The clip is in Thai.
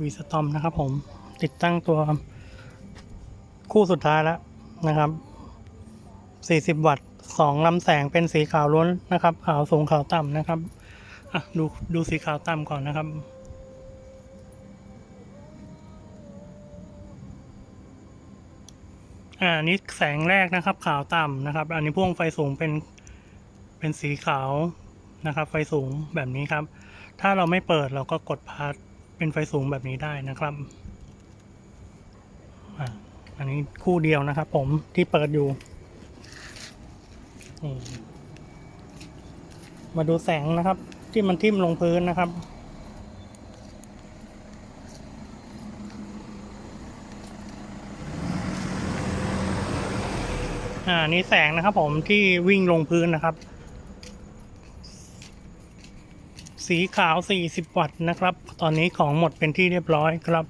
วีสตอมนะครับผมติดตั้งตัวคู่สุดท้ายแล้วนะครับ 40 วัตต์สองลำแสงเป็นสีขาวล้วนนะครับ ขาวสูงขาวต่ำนะครับอะดูดูสีขาวต่ำก่อนนะครับ อ่าอันนี้แสงแรกนะครับ ขาวต่ำนะครับ อันนี้พ่วงไฟสูงเป็นเป็นสีขาวนะครับ ไฟสูงแบบนี้ครับ ถ้าเราไม่เปิดเราก็กดพาร์ท เป็นไฟสูงแบบนี้ได้นะครับอันนี้คู่เดียวนะครับผมที่เปิดอยู่มาดูแสงนะครับ ที่มันทิ่มลงพื้นนะครับ อ่านี่แสงนะครับผมที่วิ่งลงพื้นนะครับ สีขาว 40 วัตต์นะครับ ตอนนี้ของหมดเป็นที่เรียบร้อยครับ